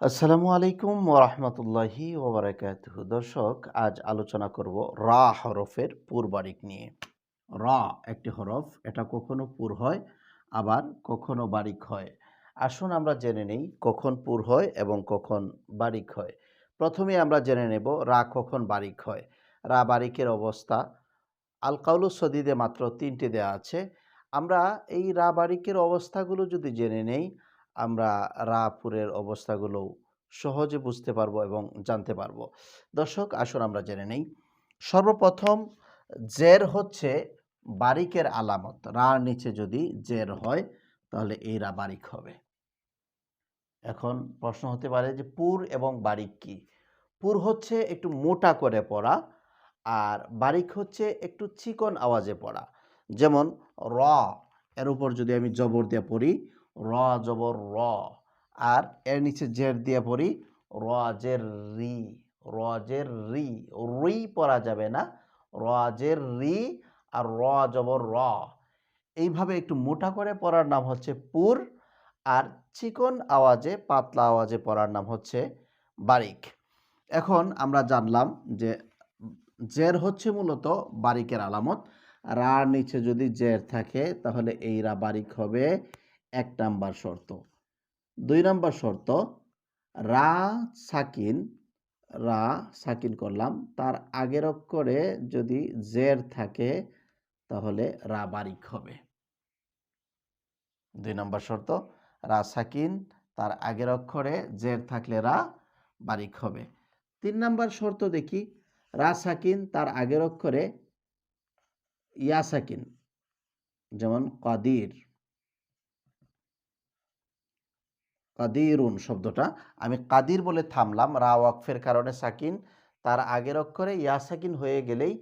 আসসালামু আলাইকুম ওরহমতুল্লাহি ওবরাকাত দর্শক, আজ আলোচনা করব রা হরফের পূর্বারিক নিয়ে। রা একটি হরফ, এটা কখনো পুর হয়, আবার কখনো বারিক হয়। আসুন আমরা জেনে নেই কখন পুর হয় এবং কখন বারিক হয়। প্রথমে আমরা জেনে নেব রা কখন বারিক হয়। রা বারিকের অবস্থা আল কাউলুস সদিদে মাত্র তিনটি দেওয়া আছে। আমরা এই রা বারিকের অবস্থাগুলো যদি জেনে নেই আমরা রাপুরের অবস্থাগুলো সহজে বুঝতে পারব এবং জানতে পারব। দর্শক, আসুন আমরা জেনে নেই। সর্বপ্রথম, জের হচ্ছে বারিকের আলামত। রার নিচে যদি জের হয়, তাহলে এই রা বারিক হবে। এখন প্রশ্ন হতে পারে যে, পুর এবং বারিক কি? পুর হচ্ছে একটু মোটা করে পড়া আর বারিক হচ্ছে একটু চিকন আওয়াজে পড়া। যেমন, র, এর উপর যদি আমি জবর দিয়ে পড়ি র জবর র। আর এর নিচে জের দিয়ে পড়ি র জের রি। র জের রি। রি পড়া যাবে না। র জের রি আর র জবর র। এইভাবে একটু মোটা করে পড়ার নাম হচ্ছে পুর আর চিকন আওয়াজে, পাতলা আওয়াজে পড়ার নাম হচ্ছে বারিক। এখন আমরা জানলাম যে জের হচ্ছে মূলত বারিকের আলামত। রার নিচে যদি জের থাকে তাহলে এই রা বারিক হবে। এক নাম্বার শর্ত। দুই নাম্বার শর্ত, রা সাকিন রা সাকিন করলাম, তার আগের অক্ষরে যদি জের থাকে, তাহলে রা বারিক হবে। দুই নম্বর শর্ত, রা সাকিন, তার আগের অক্ষরে জের থাকলে রা বারিক হবে। তিন নাম্বার শর্ত দেখি, রা সাকিন, তার আগের অক্ষরে ইয়া সাকিন, যেমন কাদির। কাদিরুন শব্দটা। আমি কাদির বলে থামলাম, রা ওয়াকফের কারণে সাকিন, তার আগের অক্ষরে ইয়া সাকিন হয়ে গেলেই,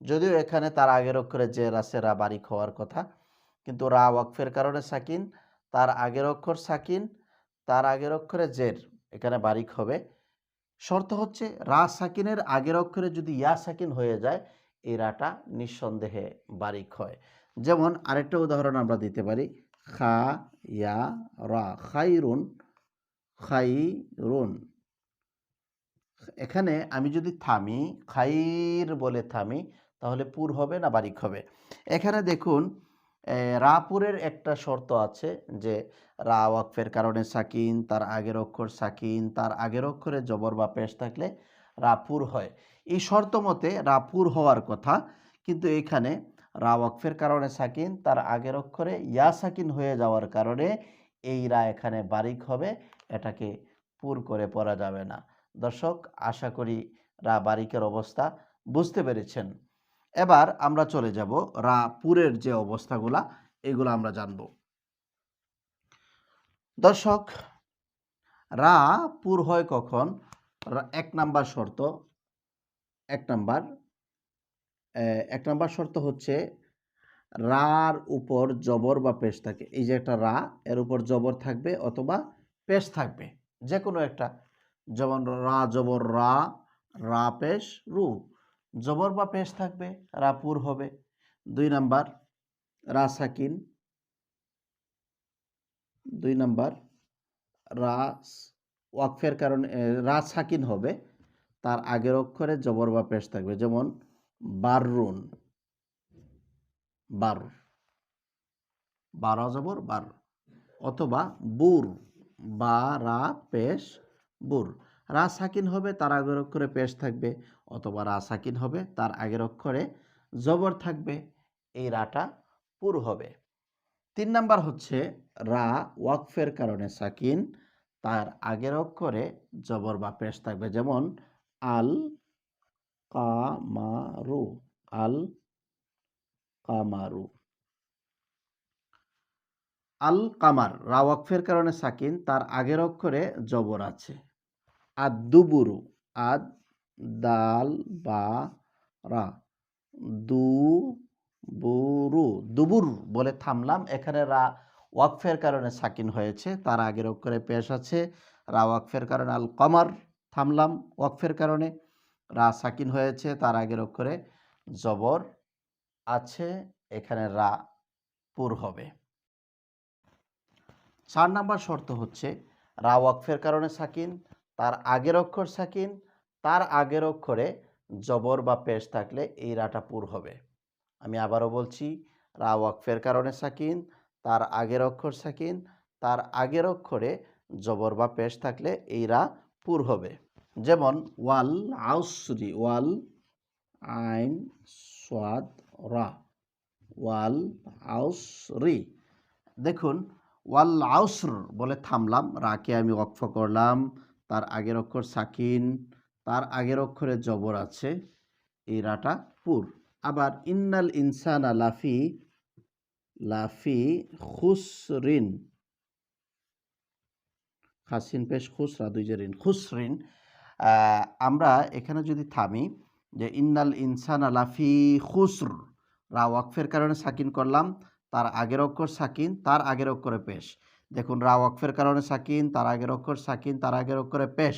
যদিও এখানে তার আগের অক্ষরে যে রাসে রা বারিক হওয়ার কথা, কিন্তু রা ওয়াকফের কারণে সাকিন, তার আগের অক্ষর সাকিন, তার আগের অক্ষরে জের, এখানে বারিক হবে। শর্ত হচ্ছে, রা সাকিনের আগের অক্ষরে যদি ইয়া সাকিন হয়ে যায়, এই রাটা নিঃসন্দেহে বারিক হয়। যেমন আরেকটা উদাহরণ আমরা দিতে পারি খা ইয়া রা খাইরুন খাইরুন এখানে আমি যদি থামি, খাইর বলে থামি, তাহলে পুর হবে না বারিক হবে। এখানে দেখুন রাপুরের একটা শর্ত আছে যে, রা ওয়াকফের কারণে সাকিন, তার আগের অক্ষর সাকিন, তার আগের অক্ষরে জবর বা পেশ থাকলে রাপুর হয়। এই শর্ত মতে রাপুর হওয়ার কথা, কিন্তু এখানে রা ওয়াকফের কারণে সাকিন, তার আগের অক্ষরে ইয়া সাকিন হয়ে যাওয়ার কারণে এই রা এখানে বারিক হবে, এটাকে পুর করে পড়া যাবে না। দর্শক, আশা করি রা বারিকের অবস্থা বুঝতে পেরেছেন। এবার আমরা চলে যাব রা পুরের যে অবস্থাগুলা, এগুলো আমরা জানব। দর্শক, রা পুর হয় কখন? এক নাম্বার শর্ত, এক নাম্বার এক নম্বর শর্ত হচ্ছে রার উপর জবর বা পেশ থাকে। এই যে একটা রা, এর উপর জবর থাকবে অথবা পেশ থাকবে। যে কোনো একটা। যেমন রা জবর রা রা পেশ রু। জবর বা পেশ থাকবে রাপুর হবে। দুই নাম্বার, রা সাকিন। দুই নাম্বার, রা ওয়াকফের কারণে রা সাকিন হবে। তার আগের অক্ষরে জবর বা পেশ থাকবে। যেমন বাররুন। বার। বারো জবর বার। অথবা বুর। বা রা পেশ, বুর। রা সাকিন হবে, তার আগের অক্ষরে পেশ থাকবে। অথবা রা সাকিন হবে, তার আগের অক্ষরে জবর থাকবে। এই রাটা পুর হবে। তিন নাম্বার হচ্ছে, রা ওয়াকফের কারণে সাকিন তার আগের অক্ষরে জবর বা পেশ থাকবে। যেমন, আল কামারু আল কামারু আল কামার রা কারণে সাকিন, তার আগের অক্ষরে জবর আছে। আদ দুবুরু আদ দাল বা রা দু বুরু দুবুর বলে থামলাম। এখানে রা, ওয়াকফের কারণে সাকিন হয়েছে, তার আগের অক্ষরে পেশ আছে। রা ওয়াকফের কারণে আল কমার থামলাম ওয়াকফের কারণে। রা সাকিন হয়েছে, তার আগের অক্ষরে জবর আছে, এখানে রা পুর হবে। চার নাম্বার শর্ত হচ্ছে, রা ওয়াকফের কারণে সাকিন, তার আগের অক্ষর সাকিন, তার আগের অক্ষরে জবর বা পেশ থাকলে এই রাটা পুর হবে। আমি আবারও বলছি, রা ওয়াকফের কারণে সাকিন, তার আগের অক্ষর সাকিন, তার আগের অক্ষরে জবর বা পেশ থাকলে এই রা পুর হবে। যেমন, ওয়াল আউসরি, ওয়াল আইন সোয়াদ রা, ওয়াল আউসরি। দেখুন, ওয়াল আউসর বলে থামলাম, রাকে আমি ওয়াকফ করলাম, তার আগের অক্ষর সাকিন, তার আগের অক্ষরে জবর আছে, এই রাটা পুর। আবার ইন্নাল ইনসান লাফি লাফি খুসরিন, খাসিন পেশ খুসরা, দুই যে ঋণ খুসরিন আমরা এখানে যদি থামি যে ইন্নাল ইনসান আলাফি খুসর, রা ওয়াকফের কারণে সাকিন করলাম, তার আগের অক্ষর সাকিন, তার আগের অক্ষরে পেশ। দেখুন, রা ওয়াকফের কারণে সাকিন, তার আগের অক্ষর সাকিন, তার আগের অক্ষরে পেশ।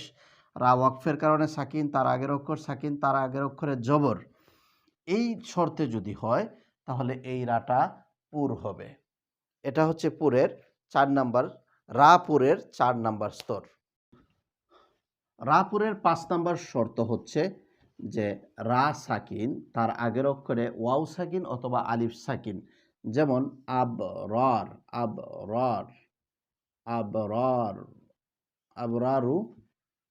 রা ওয়াকফের কারণে সাকিন, তার আগের অক্ষর সাকিন, তার আগের অক্ষরে জবর। এই শর্তে যদি হয়, তাহলে এই রাটা পুর হবে। এটা হচ্ছে পুরের চার নাম্বার, রা পুরের চার নাম্বার স্তর। রাপুরের পাঁচ নাম্বার শর্ত হচ্ছে যে রা সাকিন তার আগের অক্ষরে ওয়াও সাকিন অথবা আলিফ সাকিন। যেমন আব রর আব রর আব রর আবরারু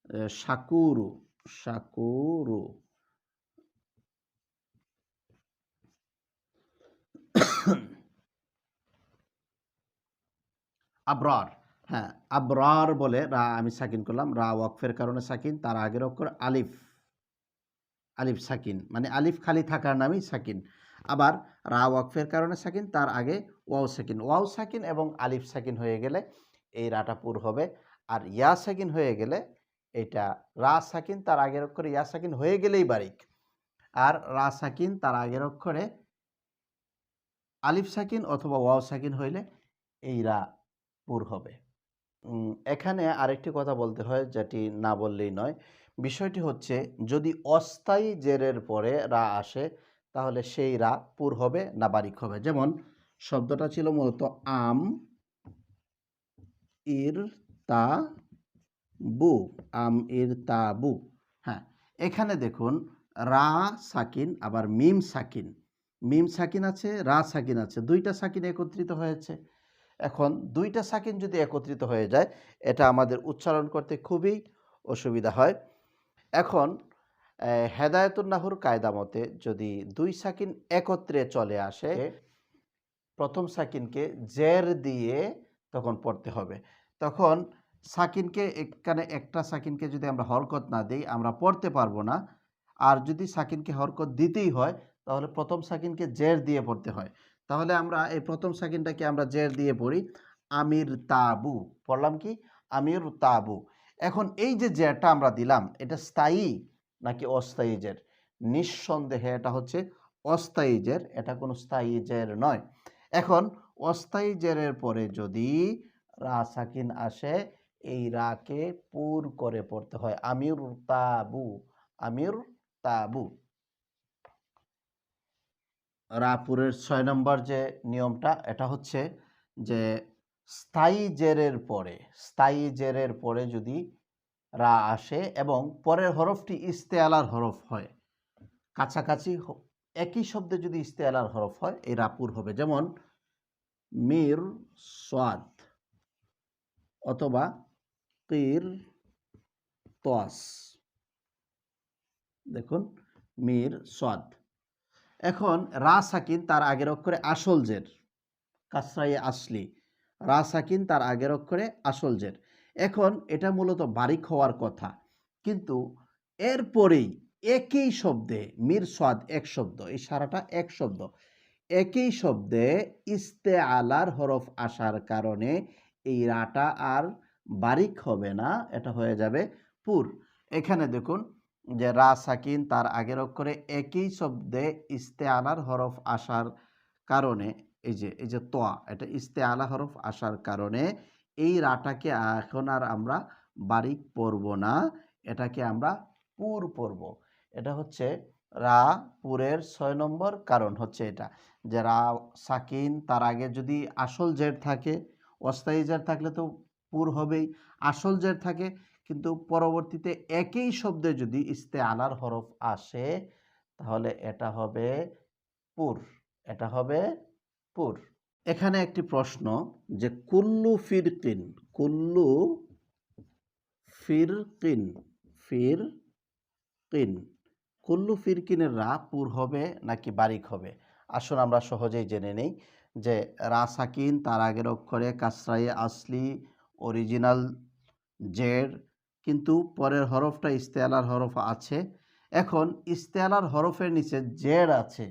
এ, শাকুরু শাকুরু। আবরার। হ্যাঁ আবরার বলে রা, আমি সাকিন করলাম। রা ওয়াকফের কারণে সাকিন, তার আগের অক্ষর আলিফ। আলিফ সাকিন মানে আলিফ খালি থাকার নামই সাকিন। আবার রা ওয়াকফের কারণে সাকিন, তার আগে ওয়াও সাকিন। ওয়াও সাকিন এবং আলিফ সাকিন হয়ে গেলে এই রাটা পুর হবে। আর ইয়া সাকিন হয়ে গেলে এটা রা সাকিন, তার আগের অক্ষরে ইয়া সাকিন হয়ে গেলেই বারিক। আর রা সাকিন, তার আগের অক্ষরে আলিফ সাকিন অথবা ওয়াও সাকিন হইলে এই রা পুর হবে। এখানে আরেকটি কথা বলতে হয়, যেটি না বললেই নয়। বিষয়টি হচ্ছে, যদি অস্থায়ী জেরের পরে রা আসে, তাহলে সেই রা পুর হবে না বারিক হবে। যেমন, শব্দটা ছিল মূলত আম, ইর, তা, বু, আম, ইর, তা, বু। হ্যাঁ এখানে দেখুন, রা সাকিন, আবার মিম সাকিন। মিম সাকিন আছে, রা সাকিন আছে, দুইটা সাকিন একত্রিত হয়েছে। এখন দুইটা সাকিন যদি একত্রিত হয়ে যায় এটা আমাদের উচ্চারণ করতে খুবই অসুবিধা হয়। এখন আহ, হেদায়েতুন নাহুর কায়দা মতে যদি দুই সাকিন একত্রে চলে আসে প্রথম সাকিনকে জের দিয়ে তখন পড়তে হবে। তখন সাকিনকে এখানে একটা সাকিনকে যদি আমরা হরকত না দিই আমরা পড়তে পারব না। আর যদি সাকিনকে হরকত দিতেই হয় তাহলে প্রথম সাকিনকে জের দিয়ে পড়তে হয়। তাহলে আমরা এই প্রথম সাকিনটাকে আমরা জের দিয়ে পড়ি। আমির তাবু, পড়লাম কি? আমির তাবু। এখন এই যে জেরটা আমরা দিলাম, এটা স্থায়ী নাকি অস্থায়ী জের? নিঃসন্দেহে এটা হচ্ছে অস্থায়ী জের, এটা কোনো স্থায়ী জের নয়। এখন অস্থায়ী জেরের পরে যদি রা সাকিন আসে, এই রাকে পুর করে পড়তে হয়। আমির তাবু আমির তাবু। রাপুরের ছয় নম্বর যে নিয়মটা, এটা হচ্ছে যে স্থায়ী জেরের পরে, স্থায়ী জেরের পরে যদি রা আসে এবং পরের হরফটি ইস্তেআলার হরফ হয়, কাছাকাছি একই শব্দে যদি ইস্তেআলার হরফ হয়, এই রাপুর হবে। যেমন, মির সাদ অথবা কির তোয়াস দেখুন, মির সোয়াদ এখন রা সাকিন তার আগের অক্ষরে আসল জের। কাসরাই আসলি। রা সাকিন তার আগের অক্ষরে আসল জের। এখন এটা মূলত বারিক হওয়ার কথা। কিন্তু এরপরেই একই শব্দে মির সোয়াদ এক শব্দ, এই সারাটা এক শব্দ। একই শব্দে ইস্তে আলার হরফ আসার কারণে এই রাটা আর বারিক হবে না, এটা হয়ে যাবে পুর। এখানে দেখুন যে রা সাকিন তার আগের অক্ষরে একই শব্দে ইস্তে আলার হরফ আসার কারণে, এই যে এই যে তোয়া এটা ইস্তে আলা হরফ আসার কারণে এই রাটাকে এখন আর আমরা বারিক পড়ব না, এটাকে আমরা পুর পড়ব। এটা হচ্ছে রা পুরের ছয় নম্বর কারণ হচ্ছে এটা, যে রা সাকিন তার আগে যদি আসল জের থাকে, অস্থায়ী জের থাকলে তো পুর হবেই, আসল জের থাকে কিন্তু পরবর্তীতে একই শব্দে যদি ইস্তে আলার হরফ আসে, তাহলে এটা হবে পুর, এটা হবে পুর। এখানে একটি প্রশ্ন যে, কুল্লু ফিরকিন কুল্লু ফিরকিন ফির কিন কুল্লু ফিরকিনের রা পুর হবে নাকি বারিক হবে? আসুন আমরা সহজেই জেনে নেই যে, রা সাকিন, তার আগের অক্ষরে কাসরাই আসলি, অরিজিনাল জের কিন্তু পরের হরফটা ইস্তেয়ালার হরফ আছে। এখন ইস্তেয়ালার হরফের নিচে জের আছে।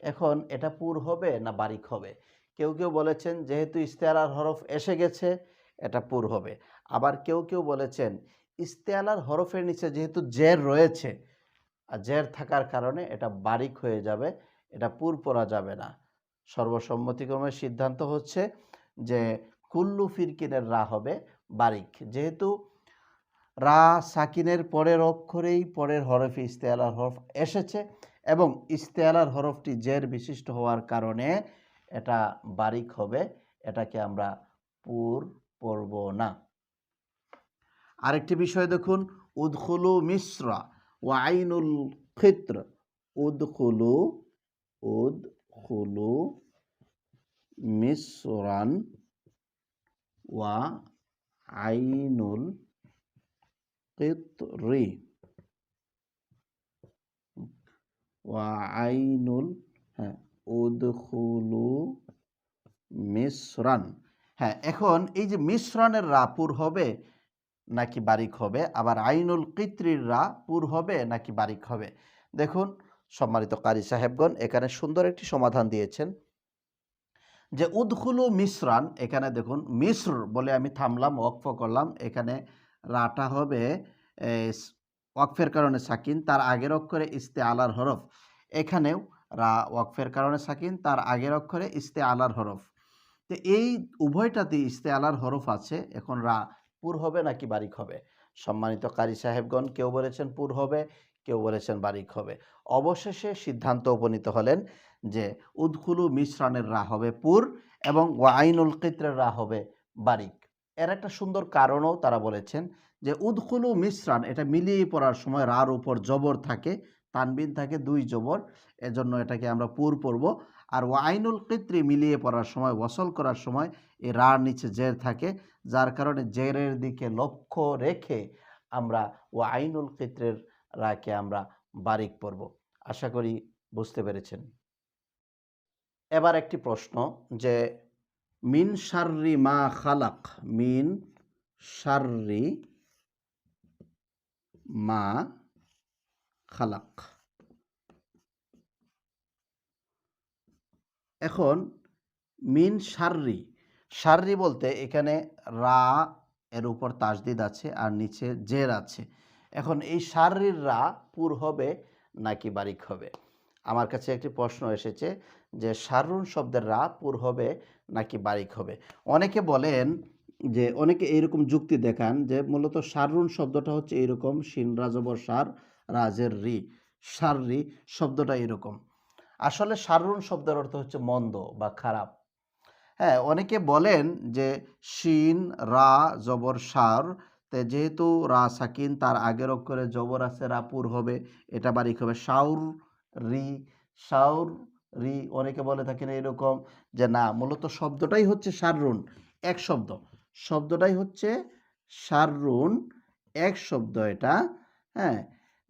এখন এটা পুর হবে না বারিক হবে? কেউ কেউ বলেছেন, যেহেতু ইস্তেয়ালার হরফ এসে গেছে, এটা পুর হবে। আবার কেউ কেউ বলেছেন, ইস্তেয়ালার হরফের নিচে যেহেতু জের রয়েছে, আর জের থাকার কারণে এটা বারিক হয়ে যাবে, এটা পুর পরা যাবে না। সর্বসম্মতিক্রমে সিদ্ধান্ত হচ্ছে যে কুল্লু ফিরকিনের রা হবে বারিক। যেহেতু রা সাকিনের পরের অক্ষরেই পরের হরফে ইস্তেয়ালার হরফ এসেছে এবং ইস্তেয়ালার হরফটি জের বিশিষ্ট হওয়ার কারণে এটা বারিক হবে, এটাকে আমরা পুর পড়ব না। আরেকটি বিষয় দেখুন, উদখুলু মিশ্রা ও আইনুল ক্ষেত্র উদখুলু উদখুলু মিশ্রান ওয়া আইনুল কিত্রি আইনুল হ্যাঁ উদখুলু মিশ্রান হ্যাঁ এখন এই যে মিশ্রণের রাপুর হবে, নাকি বারিক হবে? আবার আইনুল কিত্রির রা পুর হবে, নাকি বারিক হবে? দেখুন, সম্মানিত কারি সাহেবগণ, এখানে সুন্দর একটি সমাধান দিয়েছেন। যে, উদখুলু মিশ্রান, এখানে দেখুন, মিশ্র বলে আমি থামলাম, ওয়াকফ করলাম, এখানে রাটা হবে ওয়াকফের কারণে সাকিন, তার আগের অক্ষরে ইস্তে আলার হরফ। এখানেও রা, ওয়াকফের কারণে সাকিন, তার আগের অক্ষরে ইস্তে আলার হরফ। তো এই উভয়টাতে ইস্তে আলার হরফ আছে, এখন রা পুর হবে নাকি বারিক হবে? সম্মানিত কারি সাহেবগণ, কেউ বলেছেন পুর হবে, কেউ বলেছেন বারিক হবে। অবশেষে সিদ্ধান্ত উপনীত হলেন যে উদখুলু মিশ্রণের রা হবে পুর এবং ওয়াইনুল কিত্রের রা হবে বারিক। এর একটা সুন্দর কারণও তারা বলেছেন যে, উদখুলু মিশ্রান এটা মিলিয়ে পড়ার সময় রার উপর জবর থাকে, তানবিন থাকে, দুই জবর। এজন্য এটাকে আমরা পুর পড়ব। আর ওয়াইনুল কিত্রি মিলিয়ে পড়ার সময়, ওয়াসল করার সময় এই রার নিচে জের থাকে, যার কারণে জেরের দিকে লক্ষ্য রেখে আমরা ও আইনুল কিত্রের রাকে আমরা বারিক পড়ব। আশা করি বুঝতে পেরেছেন। এবার একটি প্রশ্ন যে মিন শাররি মা খালাক, মিন শাররি মা খালাক। এখন মিন শাররি শাররি বলতে এখানে রা এর উপর তাসদিদ আছে আর নিচে জের আছে। এখন এই শাররির রা পুর হবে নাকি বারিক হবে? আমার কাছে একটি প্রশ্ন এসেছে যে শারুন শব্দের রা পুর হবে নাকি বারিক হবে? অনেকে বলেন যে, অনেকে এইরকম যুক্তি দেখান যে, মূলত শারুন শব্দটা হচ্ছে এইরকম, শিন রাজবর সার, রাজের রি। শাররি শব্দটা এরকম আসলে শারুন শব্দের অর্থ হচ্ছে মন্দ বা খারাপ। হ্যাঁ অনেকে বলেন যে, শিন, রা, জবর, সার, তে যেহেতু রা সাকিন, তার আগের অক্ষরে জবর আছে, রাপুর হবে, এটা বারিক হবে। সাউর রি, সাউর রি অনেকে বলে থাকেন এরকম যে না, মূলত শব্দটাই হচ্ছে সাররুন, এক শব্দ। শব্দটাই হচ্ছে সাররুন, এক শব্দ এটা হ্যাঁ?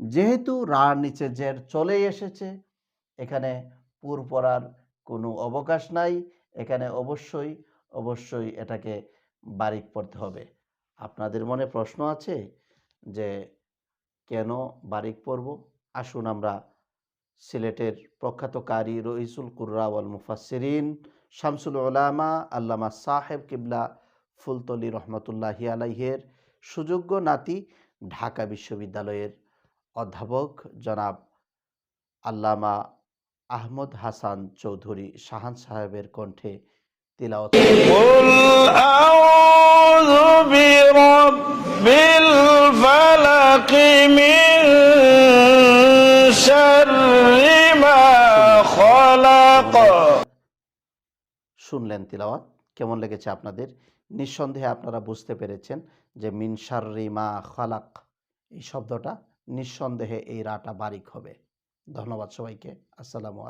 যেহেতু রার নিচে জের চলেই এসেছে, এখানে পুর পড়ার কোনো অবকাশ নাই, এখানে অবশ্যই অবশ্যই এটাকে বারিক পড়তে হবে। আপনাদের মনে প্রশ্ন আছে যে কেন বারিক পড়ব? আসুন আমরা সিলেটের প্রখ্যাত কারি রইসুল কুর্রাওয়াল মুফাসিরিন শামসুল ওলামা আল্লামা সাহেব কিবলা ফুলতলি রহমতুল্লাহি আলাইহের সুযোগ্য নাতি ঢাকা বিশ্ববিদ্যালয়ের অধ্যাপক জনাব আল্লামা আহমদ হাসান চৌধুরী শাহান সাহেবের কণ্ঠে তিলাওয়াত। শুনলেন তিলাওয়াত? কেমন লেগেছে আপনাদের? নিঃসন্দেহে আপনারা বুঝতে পেরেছেন যে মিনসার রিমা খালাক, এই শব্দটা নিঃসন্দেহে এই রাটা বারিক হবে। ধন্যবাদ সবাইকে। আসসালামু আলাইকুম।